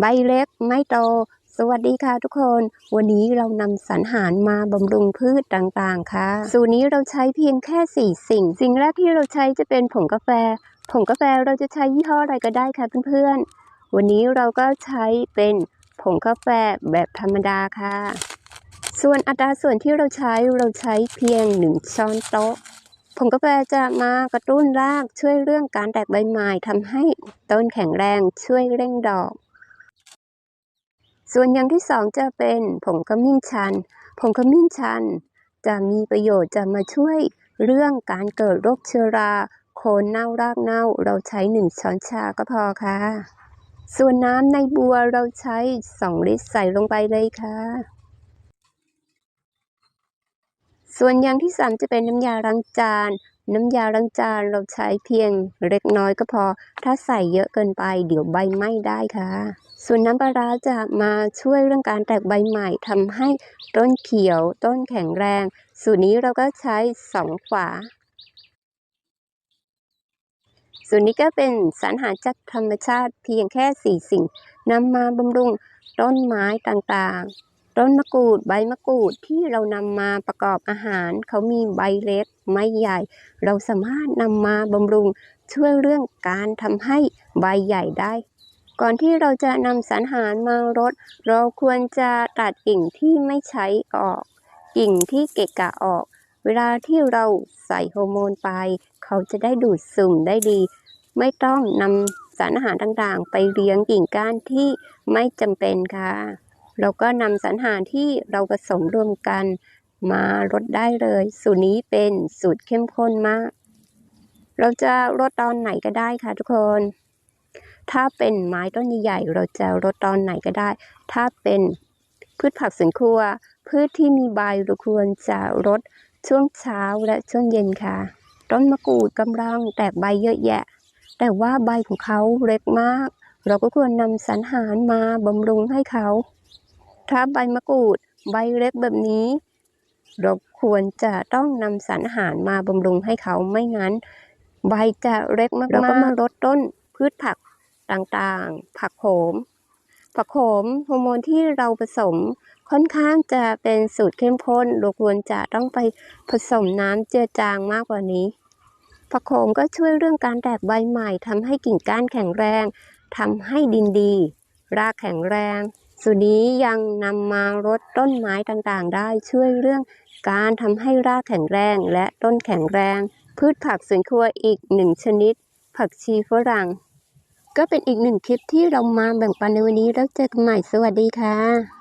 ใบเล็กไม่โต สวัสดีค่ะทุกคน วันนี้เรานำสารหารมาบำรุงพืชต่างๆ ค่ะ สูตรนี้เราใช้เพียงแค่4สิ่ง สิ่งแรกที่เราใช้จะเป็นผงกาแฟ ผงกาแฟเราจะใช้ยี่ห้ออะไรก็ได้ค่ะเพื่อนๆ วันนี้เราก็ใช้เป็นผงกาแฟแบบธรรมดาค่ะ ส่วนอัตราส่วนที่เราใช้เราใช้เพียง1ช้อนโต๊ะผงกาแฟจะมากระตุ้นรากช่วยเรื่องการแตกใบไม้ทำให้ต้นแข็งแรงช่วยเร่งดอก ส่วนอย่างที่สองจะเป็นผงขมิ้นชัน ผงขมิ้นชัน จะมีประโยชน์จะมาช่วยเรื่องการเกิดโรคเชื้อราโคนเน่ารากเน่าเราใช้หนึ่งช้อนชาก็พอค่ะ ส่วนน้ำในบัวเราใช้สองลิตรใส่ลงไปเลยค่ะ ส่วนอย่างที่สามจะเป็นน้ำยาล้างจาน น้ำยาล้างจานเราใช้เพียงเล็กน้อยก็พอ ถ้าใส่เยอะเกินไป เดี๋ยวใบไหม้ได้ค่ะ ส่วนน้ำปลาร้าจะมาช่วยเรื่องการแตกใบใหม่ทำให้ต้นเขียว ต้นแข็งแรง สูตรนี้เราก็ใช้สองฝาส่วนนี้ก็เป็นสารอาหารจากธรรมชาติเพียงแค่สี่สิ่งนำมาบำรุงต้นไม้ต่างๆ ต้นมะกรูดใบมะกรูดที่เรานำมาประกอบอาหาร เขามีใบเล็กไม้ใหญ่ เราสามารถนำมาบำรุงช่วยเรื่องการทำให้ใบใหญ่ได้ ก่อนที่เราจะนำสารอาหารมารด เราควรจะตัดกิ่งที่ไม่ใช้ออก กิ่งที่เกะกะออก เวลาที่เราใส่ฮอร์โมนไป เขาจะได้ดูดซึมได้ดี ไม่ต้องนำสารอาหารต่างๆ ไปเลี้ยงกิ่งก้านที่ไม่จำเป็นค่ะ เราก็นำสารอาหารที่เราผสมรวมกัน มาลดได้เลย สูตรนี้เป็นสูตรเข้มข้นมาก เราจะลดตอนไหนก็ได้ค่ะทุกคน ถ้าเป็นไม้ต้นใหญ่ๆเราจะลดตอนไหนก็ได้ ถ้าเป็นพืชผักสวนครัว พืชที่มีใบเราควรจะลดช่วงเช้าและช่วงเย็นค่ะ ต้นมะกรูดกำลังแตกใบเยอะแยะ แต่ว่าใบของเขาเล็กมาก เราก็ควรนำสารอาหารมาบำรุงให้เขา ถ้าใบมะกรูดใบเล็กแบบนี้ เราควรจะต้องนำสารอาหารมาบำรุงให้เขาไม่งั้น ใบจะเล็กมากๆเราก็มาลดต้นพืชผักต่างๆ ผักโขม ผักโขมฮอร์โมนที่เราผสมค่อนข้างจะเป็นสูตรเข้มข้นเราควรจะต้องไปผสมน้ำเจือจางมากกว่านี้ ผักโขมก็ช่วยเรื่องการแตกใบใหม่ทำให้กิ่งก้านแข็งแรงทำให้ดินดี รากแข็งแรง ส่วนนี้ยังนำมารดต้นไม้ต่างๆ ได้ช่วยเรื่องการทำให้รากแข็งแรงและต้นแข็งแรง พืชผักสวนครัวอีกหนึ่งชนิด ผักชีฝรั่ง ก็เป็นอีกหนึ่งคลิปที่เรามาแบ่งปันในวันนี้แล้วเจอกันใหม่สวัสดีค่ะ